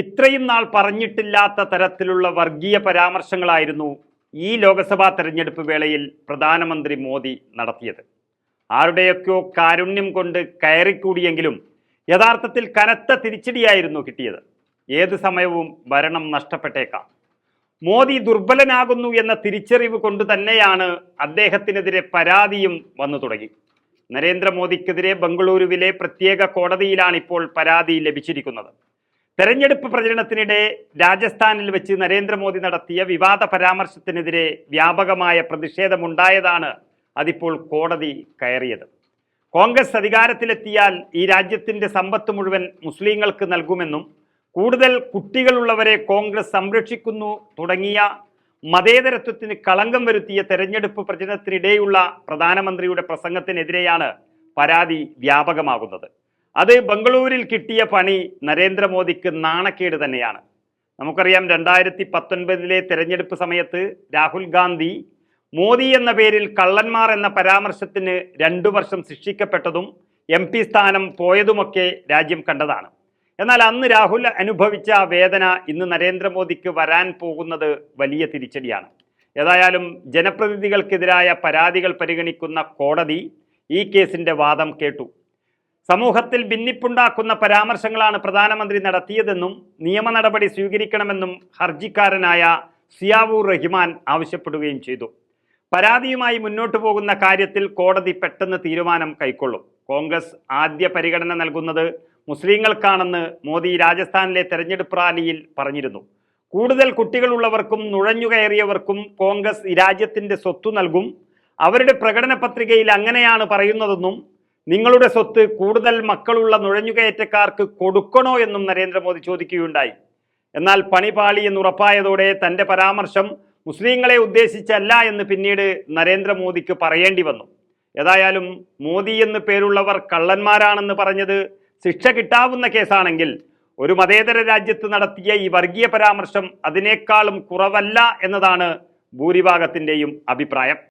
ഇത്രയും നാൾ പറഞ്ഞിട്ടില്ലാത്ത തരത്തിലുള്ള വർഗീയ പരാമർശങ്ങളായിരുന്നു ഈ ലോക്സഭാ തെരഞ്ഞെടുപ്പ് വേളയിൽ പ്രധാനമന്ത്രി മോദി നടത്തിയത്. ആരുടെയൊക്കെയോ കാരുണ്യം കൊണ്ട് കയറിക്കൂടിയെങ്കിലും യഥാർത്ഥത്തിൽ കനത്ത തിരിച്ചടിയായിരുന്നു കിട്ടിയത്. ഏത് സമയവും ഭരണം നഷ്ടപ്പെട്ടേക്കാം. മോദി ദുർബലനാകുന്നു എന്ന തിരിച്ചറിവ് കൊണ്ട് തന്നെയാണ് അദ്ദേഹത്തിനെതിരെ പരാതിയും വന്നു തുടങ്ങി. നരേന്ദ്രമോദിക്കെതിരെ ബംഗളൂരുവിലെ പ്രത്യേക കോടതിയിലാണ് ഇപ്പോൾ പരാതി ലഭിച്ചിരിക്കുന്നത്. തെരഞ്ഞെടുപ്പ് പ്രചരണത്തിനിടെ രാജസ്ഥാനിൽ വെച്ച് നരേന്ദ്രമോദി നടത്തിയ വിവാദ പരാമർശത്തിനെതിരെ വ്യാപകമായ പ്രതിഷേധമുണ്ടായതാണ് അതിപ്പോൾ കോടതി കയറിയത്. കോൺഗ്രസ് അധികാരത്തിലെത്തിയാൽ ഈ രാജ്യത്തിന്റെ സമ്പത്ത് മുഴുവൻ മുസ്ലിങ്ങൾക്ക് നൽകുമെന്നും കൂടുതൽ കുട്ടികളുള്ളവരെ കോൺഗ്രസ് സംരക്ഷിക്കുന്നു തുടങ്ങിയ മതേതരത്വത്തിന് കളങ്കം വരുത്തിയ തെരഞ്ഞെടുപ്പ് പ്രചരണത്തിനിടെയുള്ള പ്രധാനമന്ത്രിയുടെ പ്രസംഗത്തിനെതിരെയാണ് പരാതി വ്യാപകമാകുന്നത്. അത് ബംഗളൂരിൽ കിട്ടിയ പണി നരേന്ദ്രമോദിക്ക് നാണക്കേട് തന്നെയാണ്. നമുക്കറിയാം രണ്ടായിരത്തി പത്തൊൻപതിലെ തെരഞ്ഞെടുപ്പ് സമയത്ത് രാഹുൽ ഗാന്ധി മോദി എന്ന പേരിൽ കള്ളന്മാർ എന്ന പരാമർശത്തിന് രണ്ടു വർഷം ശിക്ഷിക്കപ്പെട്ടതും എം പി സ്ഥാനം പോയതുമൊക്കെ രാജ്യം കണ്ടതാണ്. എന്നാൽ അന്ന് രാഹുൽ അനുഭവിച്ച വേദന ഇന്ന് നരേന്ദ്രമോദിക്ക് വരാൻ പോകുന്നത് വലിയ തിരിച്ചടിയാണ്. ഏതായാലും ജനപ്രതിനിധികൾക്കെതിരായ പരാതികൾ പരിഗണിക്കുന്ന കോടതി ഈ കേസിന്റെ വാദം കേട്ടു. സമൂഹത്തിൽ ഭിന്നിപ്പുണ്ടാക്കുന്ന പരാമർശങ്ങളാണ് പ്രധാനമന്ത്രി നടത്തിയതെന്നും നിയമ നടപടി സ്വീകരിക്കണമെന്നും ഹർജിക്കാരനായ സിയാവൂർ റഹിമാൻ ആവശ്യപ്പെടുകയും ചെയ്തു. പരാതിയുമായി മുന്നോട്ടു പോകുന്ന കാര്യത്തിൽ കോടതി പെട്ടെന്ന് തീരുമാനം കൈക്കൊള്ളും. കോൺഗ്രസ് ആദ്യ പരിഗണന നൽകുന്നത് മുസ്ലിങ്ങൾക്കാണെന്ന് മോദി രാജസ്ഥാനിലെ തെരഞ്ഞെടുപ്പ് റാലിയിൽ പറഞ്ഞിരുന്നു. കൂടുതൽ കുട്ടികളുള്ളവർക്കും നുഴഞ്ഞുകയറിയവർക്കും കോൺഗ്രസ് രാജ്യത്തിന്റെ സ്വത്തു നൽകും. അവരുടെ പ്രകടന പത്രികയിൽ അങ്ങനെയാണ് പറയുന്നതെന്നും നിങ്ങളുടെ സ്വത്ത് കൂടുതൽ മക്കളുള്ള നുഴഞ്ഞുകയറ്റക്കാർക്ക് കൊടുക്കണോ എന്നും നരേന്ദ്രമോദി ചോദിക്കുകയുണ്ടായി. എന്നാൽ പണിപാളി എന്ന് ഉറപ്പായതോടെ തന്റെ പരാമർശം മുസ്ലിങ്ങളെ ഉദ്ദേശിച്ചല്ല എന്ന് പിന്നീട് നരേന്ദ്രമോദിക്ക് പറയേണ്ടി വന്നു. ഏതായാലും മോദി എന്ന് പേരുള്ളവർ കള്ളന്മാരാണെന്ന് പറഞ്ഞത് ശിക്ഷ കിട്ടാവുന്ന കേസാണെങ്കിൽ ഒരു മതേതര രാജ്യത്ത് നടത്തിയ ഈ വർഗീയ പരാമർശം അതിനേക്കാളും കുറവല്ല എന്നതാണ് ഭൂരിഭാഗത്തിന്റെയും അഭിപ്രായം.